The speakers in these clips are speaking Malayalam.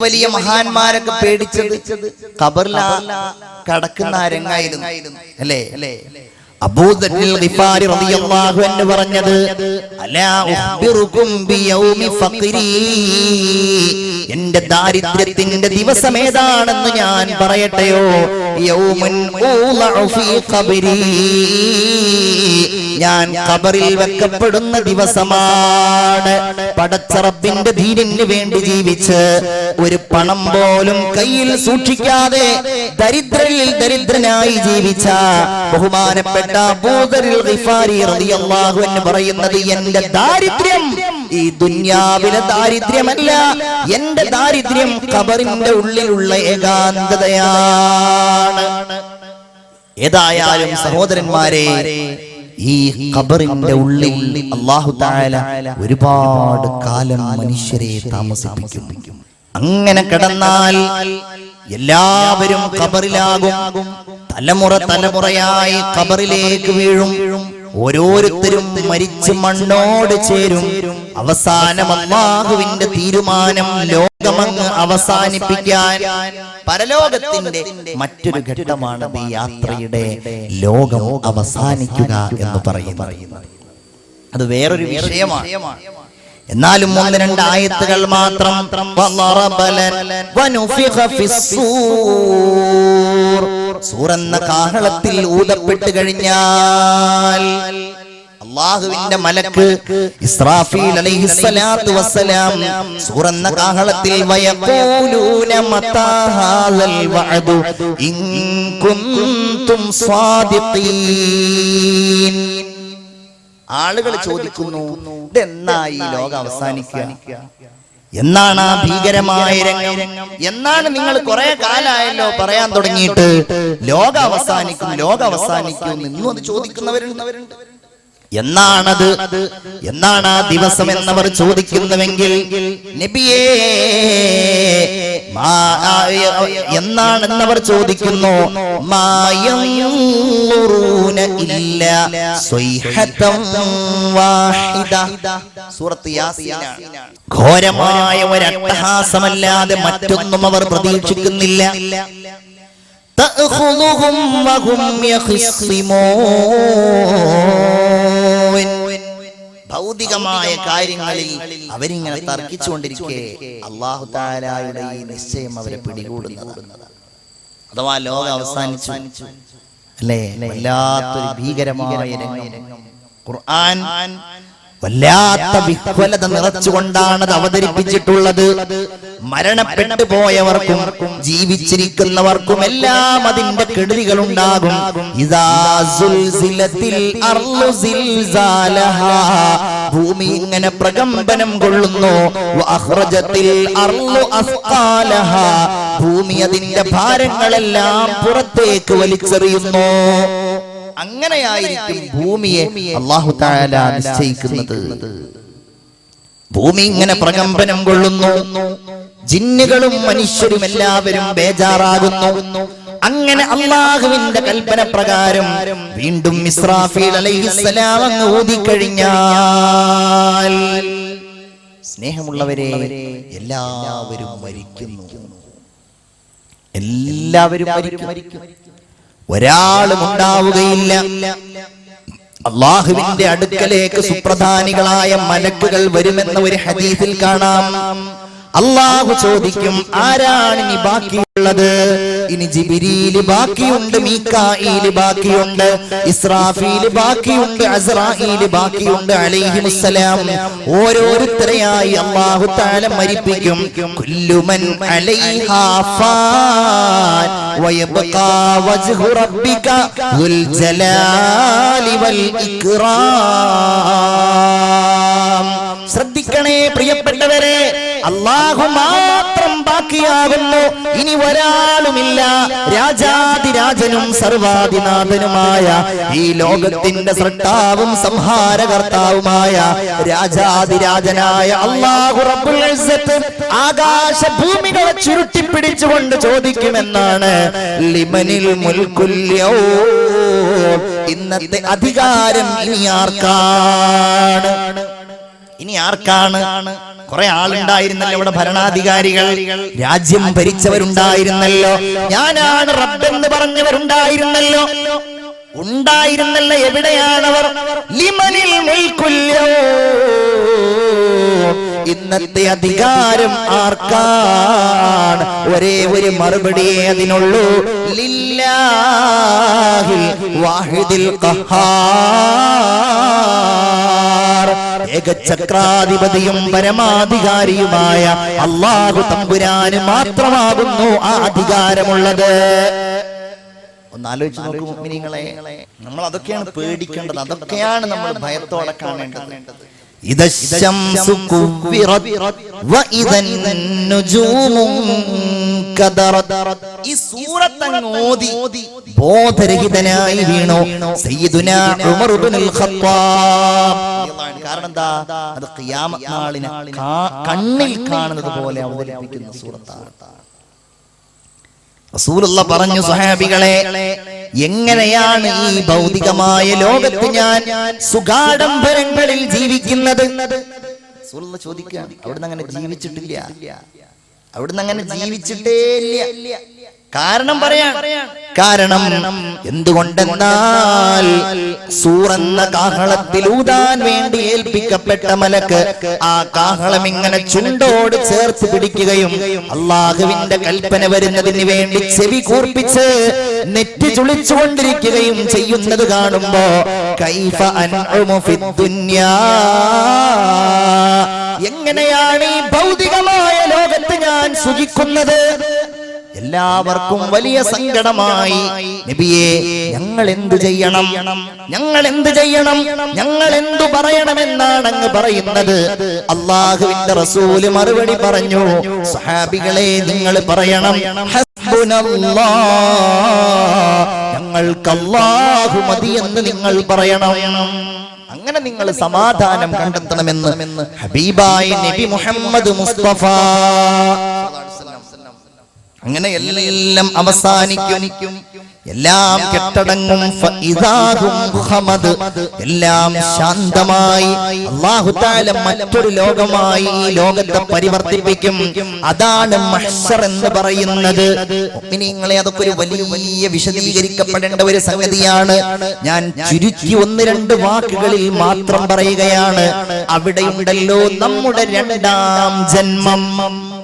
വലിയ മഹാന്മാരൊക്കെ പേടിച്ചത് ഖബറിൽ കടക്കുന്ന അരങ്ങായിരുന്നു അല്ലേ? അല്ലേ? പറഞ്ഞത് എന്റെ ദാരിദ്ര്യത്തിന്റെ ദിവസം ഏതാണെന്ന് ഞാൻ പറയട്ടെയോ? ഞാൻ ഖബറിൽ വെക്കപ്പെടുന്ന ദിവസമാണ്. പടച്ചറപ്പിന്റെ ധീരന് വേണ്ടി ജീവിച്ച് ഒരു പണം പോലും കയ്യിൽ സൂക്ഷിക്കാതെ ദരിദ്രയിൽ ദരിദ്രനായി ജീവിച്ച ബഹുമാനപ്പെട്ട പറയുന്നത് എന്റെ ദാരിദ്ര്യം. ഈ ദുന്യാവിലെ ദാരിദ്ര്യമല്ല എന്റെ ദാരിദ്ര്യം കബറിന്റെ ഉള്ളിലുള്ള ഏകാന്തതയാണ്. ഏതായാലും സഹോദരന്മാരെ ഈ ഖബറിന്റെ ഉള്ളിൽ അള്ളാഹു താല ഒരുപാട് കാലം മനുഷ്യരെ താമസിപ്പിക്കും. അങ്ങനെ കിടന്നാൽ എല്ലാവരും ഖബറിലാകും. തലമുറ തലമുറയായി കബറിലേക്ക് വീഴും. ഓരോരുത്തരും മരിച്ച് മണ്ണോട് ചേരും. അവസാനം അള്ളാഹുവിന്റെ തീരുമാനം ലോകമങ്ങ് അവസാനിപ്പിക്കാൻ. പരലോകത്തിന്റെ മറ്റൊരു ഘട്ടമാണ് ഈ യാത്രയുടെ ലോകം അവസാനിക്കുക എന്ന് പറയുന്നത്. അത് വേറൊരു വിഷയമാണ്. എന്നാലും ഒന്ന് രണ്ട് ആയത്തുകൾ മാത്രം സൂറെന്ന കാഹളത്തിൽ ഊതപ്പെട്ട് കഴിഞ്ഞാൽ അള്ളാഹുവിന്റെ മലക്ക് ഇസ്രാഫീൽ അലൈഹിസ്സലാത്തു വസ്സലാം സൂറെന്ന കാഹളത്തിൽ വയഖൂലൂന മതാ ഹാദൽ വഅദു. ഇൻ കുൻതും സ്വാദിഖീൻ. ആളുകൾ ചോദിക്കുന്നു ഇതെന്നായി ലോകം അവസാനിക്കുക? എന്നാണ് ആ ഭീകരമായ രംഗം? എന്നാണ് നിങ്ങൾ കുറെ കാലായല്ലോ പറയാൻ തുടങ്ങിയിട്ട്? ലോകം അവസാനിക്കും ലോകം അവസാനിക്കും എന്നും അത് ചോദിക്കുന്നവരുണ്ട്. എന്നാണത്? എന്നാണ് ആ ദിവസം എന്നവർ ചോദിക്കുന്നുവെങ്കിൽ നബിയേ എന്നാണെന്നവർ ചോദിക്കുന്നു ഇല്ല സൂറത്ത് ഘോരമായ ഒരു അട്ടഹാസമല്ലാതെ മറ്റൊന്നും അവർ പ്രതീക്ഷിക്കുന്നില്ല. തഹുലുഹും വഹും യഖിസ്സിമൂൻ. ഭൗതികമായ കാര്യങ്ങളിൽ അവരിങ്ങനെ തർക്കിച്ചുകൊണ്ടിരിക്കെ അള്ളാഹു താലായുടെ ഈ നിശ്ചയം അവരെ പിടികൂടുന്നത് അഥവാ ലോകം അവസാനിച്ചു. അല്ലേ? വല്ലാത്തൊരു ഭീകരമായ രംഗം. ഖുർആൻ വല്ലാത്ത വിഹ്വലത നിറച്ചുകൊണ്ടാണ് അത് അവതരിപ്പിച്ചിട്ടുള്ളത് മരണപ്പെട്ടു പോയവർക്കും ജീവിച്ചിരിക്കുന്നവർക്കും എല്ലാം അതിന്റെ കെടുതികൾ ഉണ്ടാകും. ഭൂമി ഇങ്ങനെ പ്രകമ്പനം കൊള്ളുന്നു. ഭൂമി അതിന്റെ ഭാരങ്ങളെല്ലാം പുറത്തേക്ക് വലിച്ചെറിയുന്നു അങ്ങനെയായിരിക്കും ഭൂമിയെ അള്ളാഹു താല നിശ്ചയിക്കുന്നത്. ഭൂമി ഇങ്ങനെ പ്രകമ്പനം കൊള്ളുന്നു. ജിന്നുകളും മനുഷ്യരും എല്ലാവരും ബേജാറാകുന്നു. അങ്ങനെ അള്ളാഹുവിന്റെ കൽപ്പന പ്രകാരം വീണ്ടും ഇസ്രാഫീൽ അലൈഹിസ്സലാം അങ്ങ് ഊതിക്കഴിഞ്ഞാൽ സ്നേഹമുള്ളവരെ എല്ലാവരും മരിക്കുന്നു. എല്ലാവരും മരിക്കും. ഒരാളും ഉണ്ടാവുകയില്ല. അള്ളാഹുവിന്റെ അടുക്കലേക്ക് സുപ്രധാനികളായ മലക്കുകൾ വരുമെന്ന ഒരു ഹദീസിൽ കാണാം. അള്ളാഹു ചോദിക്കും ആരാണ് ഇനി ബാക്കിയുള്ളത്? ഇനി ജിബിരിയിൽ ബാക്കിയുണ്ട് മീക്കായിൽ ബാക്കിയുണ്ട് ഇസ്രാഫിയിൽ ബാക്കിയുണ്ട് അസറായിൽ ബാക്കിയുണ്ട് അലൈഹി മുസ്സലാം ഓരോരുത്തരെയായി അള്ളാഹു താല മരിപ്പിക്കും. കുല്ലുമൻ ശ്രദ്ധിക്കണേ പ്രിയപ്പെട്ടവരെ അള്ളാഹു മാത്രം ബാക്കിയാകുന്നു. ഇനി ഒരാളുമില്ല. രാജാതിരാജനും സർവാധിനാഥനുമായ ഈ ലോകത്തിന്റെ സൃഷ്ടാവും സംഹാരകർത്താവുമായ രാജാതിരാജനായ അള്ളാഹു റബ്ബുൽ ആകാശ ഭൂമികളെ ചുരുട്ടി പിടിച്ചുകൊണ്ട് ചോദിക്കുമെന്നാണ്. ലിമനിൽ മുൽക്കുല്യോ ഇന്നത്തെ അധികാരം ഇനി ആർക്കാണ്? ഇനി ആർക്കാണ്? കുറെ ആളുണ്ടായിരുന്നല്ലോ ഇവിടെ ഭരണാധികാരികൾ. രാജ്യം ഭരിച്ചവരുണ്ടായിരുന്നല്ലോ. ഞാനാണ് റബ്ബെന്ന് പറഞ്ഞവരുണ്ടായിരുന്നല്ലോ. ഉണ്ടായിരുന്നല്ലോ എവിടെയാണവർ? ലിമനിൽ മുൽക്കുല്യോ. ഇന്നത്തെ അധികാരം ആർക്കാണ്? ഒരേ ഒരു മറുപടിയേ അതിനുള്ളൂ. ലില്ലാഹിൽ വാഹിദിൽ ഏകചക്രാധിപതിയും പരമാധികാരിയുമായ അള്ളാഹു തമ്പുരാന് മാത്രമാകുന്നു ആ അധികാരമുള്ളത്. ഒന്ന് ആലോചിച്ച് നോക്കൂ മുഅ്മിനീങ്ങളെ നമ്മൾ അതൊക്കെയാണ് പേടിക്കേണ്ടത്. അതൊക്കെയാണ് നമ്മൾ ഭയത്തോടെ കാണേണ്ടത്. إذا الشمس كورت وإذا النجوم انكدرت ഈ സൂറത്ത് അങ്ങ് ഓതി ബോധരഹിതനായി വീണു സയ്യിദുന ഉമർ ഇബ്നുൽ ഖത്താബ് കാരണം എന്താ അത് ഖിയാമത്ത് നാളിനെ കാ- കണ്ണിൽ കാണുന്നത് പോലെ അവതരിപ്പിക്കുന്ന സൂറത്താണ് റസൂലുള്ള പറഞ്ഞു സ്വഹാബികളെ എങ്ങനെയാണ് ഈ ഭൗതികമായ ലോകത്ത് ഞാൻ സുഖാഡംബരങ്ങളിൽ ജീവിക്കുന്നത്? ചോദിക്കുക. അവിടുന്ന് അങ്ങനെ ജീവിച്ചിട്ടില്ല. അവിടുന്ന് അങ്ങനെ ജീവിച്ചിട്ടേ ഇല്ല. കാരണം പറയാം. കാരണം എന്തുകൊണ്ടെന്നാൽ സൂറന്ന കാഹളത്തിൽ ഊതാൻ വേണ്ടി ഏൽപ്പിക്കപ്പെട്ട മലക്ക് ആ കാഹളം ഇങ്ങനെ ചുണ്ടോട് ചേർത്ത് പിടിക്കുകയും അള്ളാഹുവിന്റെ കൽപ്പന വരുന്നതിന് വേണ്ടി ചെവി കൂർപ്പിച്ച് നെറ്റി ചുളിച്ചുകൊണ്ടിരിക്കുകയും ചെയ്യുന്നത് കാണുമ്പോ കൈഫ എങ്ങനെയാണ് ഈ ഭൗതികമായ ലോകത്ത് ഞാൻ സുഖിക്കുന്നത്? എല്ലാവർക്കും വലിയ സങ്കടമായി. നബിയെ ഞങ്ങൾ എന്തു ചെയ്യണം? ഞങ്ങൾ എന്തു ചെയ്യണം? ഞങ്ങൾ എന്തു പറയണമെന്നാണ് അങ്ങ് പറയുന്നത്? അള്ളാഹുവിന്റെ റസൂൽ മറുപടി പറഞ്ഞു. സഹാബികളെ നിങ്ങൾ പറയണം. ഞങ്ങൾക്കല്ലാഹു ഞങ്ങൾക്ക് അള്ളാഹു മതി എന്ന് നിങ്ങൾ പറയണം. അങ്ങനെ നിങ്ങൾ സമാധാനം കണ്ടെത്തണമെന്ന് ഹബീബായ നബി മുഹമ്മദ് മുസ്തഫ അങ്ങനെ എല്ലാം അവസാനിക്കും. എല്ലാം കെട്ടടങ്ങും. എല്ലാം ശാന്തമായി. മറ്റൊരു ലോകമായി ഈ ലോകത്തെ പരിവർത്തിപ്പിക്കും. അതാണ് മഹ്സർ എന്ന് പറയുന്നത്. നിങ്ങളെ അതൊക്കെ ഒരു വലിയ വിശദീകരിക്കപ്പെടേണ്ട ഒരു സംഗതിയാണ്. ഞാൻ ചുരുക്കി ഒന്ന് രണ്ട് വാക്കുകളിൽ മാത്രം പറയുകയാണ്. അവിടെയുണ്ടല്ലോ നമ്മുടെ രണ്ടാം ജന്മം.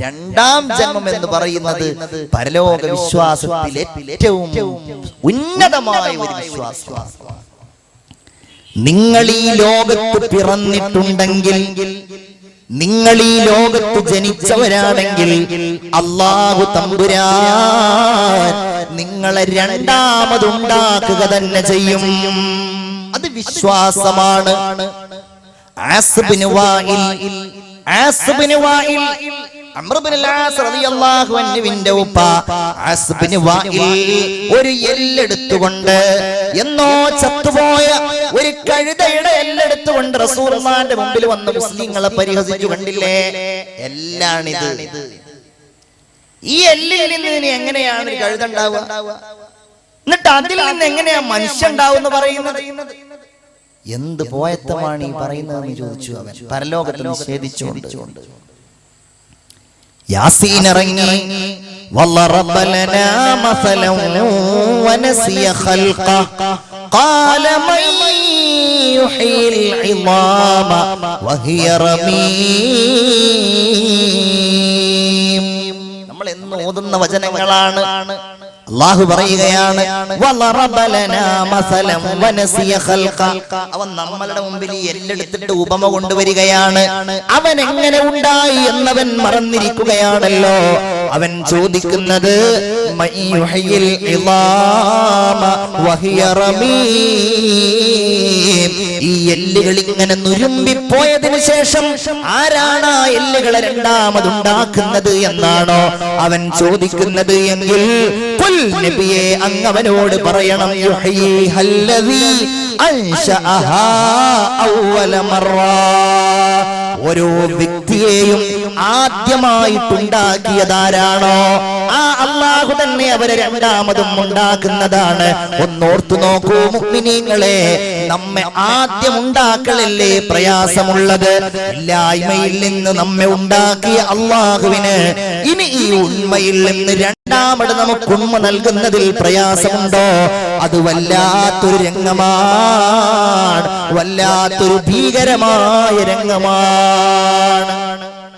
രണ്ടാം ജന്മം എന്ന് പറയുന്നത് പരലോക വിശ്വാസത്തിൽ ഏറ്റവും ഉന്നതമായ ഒരു വിശ്വാസമാണ്. നിങ്ങൾ ഈ ലോകത്ത് പിറന്നിട്ടുണ്ടെങ്കിൽ നിങ്ങൾ ഈ ലോകത്ത് ജനിച്ചവരാണെങ്കിൽ അള്ളാഹു തമ്പുരാൻ നിങ്ങളെ രണ്ടാമതുണ്ടാക്കുക തന്നെ ചെയ്യും. അത് വിശ്വാസമാണ്. ആസിബിന് വായിൽ ആസിബിന് വായിൽ അൻഹുവിന്റെ ഉപ്പ വായിൽ ഒരു എല്ലെടുത്തുകൊണ്ട് എന്നോ ചത്തുപോയ ഒരു കഴുതയുടെ എല്ലെടുത്തുകൊണ്ട് റസൂലുള്ളാന്റെ മുമ്പിൽ വന്ന് മുസ്ലിങ്ങളെ പരിഹസിച്ചു കണ്ടില്ലേ? എല്ലാണിത്. ഈ എല്ലിൽ നിന്ന് ഇനി എങ്ങനെയാണ് ഒരു കഴുത ഉണ്ടാവുക? എന്നിട്ട് അതിൽ നിന്ന് എങ്ങനെയാ മനുഷ്യ ഉണ്ടാവുന്ന എന്ന് പറയുന്നത്? എന്ത് പോയത്തമാണ് ഈ പറയുന്നതെന്ന് ചോദിച്ചു അവൻ. പരലോകത്തിൽ നിഷേധിച്ചുകൊണ്ട്. യാസീൻ ഇറങ്ങി وضرب لنا مثلا ونسي خلقه قال من يحيي العظام وهي رميم നമ്മൾ എന്ന് ഓതുന്ന വചനങ്ങളാണ് അള്ളാഹു പറയുകയാണ് അവൻ നമ്മളുടെ മുമ്പിൽ എല്ലെടുത്തിട്ട് ഉപമ കൊണ്ടുവരികയാണ്. അവൻ എങ്ങനെ ഉണ്ടായി എന്നവൻ മറന്നിരിക്കുകയാണല്ലോ. അവൻ ചോദിക്കുന്നത് ഈ എല്ലുകൾ ഇങ്ങനെ നുരുമ്പിപ്പോയതിനു ശേഷം ആരാണ് ആ എല്ലുകളെ രണ്ടാമതുണ്ടാക്കുന്നത് എന്നാണോ അവൻ ചോദിക്കുന്നത് എങ്കിൽ "ഖുൽ നബിയെ അങ്ങവനോട് പറയണം യുഹ്യിഹല്ലദീ അൻശഅഹാ അവ്വല ഓരോ വ്യക്തിയെയും ആദ്യമായിട്ടുണ്ടാക്കിയതാരാണോ? ആ അള്ളാഹു തന്നെ അവരെ രണ്ടാമതും ഉണ്ടാക്കുന്നതാണ്. ഒന്നോർത്തു നോക്കൂ മുഗ്മിനീങ്ങളെ നമ്മെ ആദ്യം ഉണ്ടാക്കലല്ലേ പ്രയാസമുള്ളത്? ഇല്ലായ്മയിൽ നിന്ന് നമ്മെ ഉണ്ടാക്കിയ അള്ളാഹുവിന് ഇനി ഈ ഉണ്മയിൽ നിന്ന് രണ്ടാമത് നമുക്ക് ഉണ്മ നൽകുന്നതിൽ പ്രയാസമുണ്ടോ? അത് വല്ലാത്തൊരു രംഗമാണ് വല്ലാത്തൊരു ഭീകരമായ രംഗമാണ് ആണ്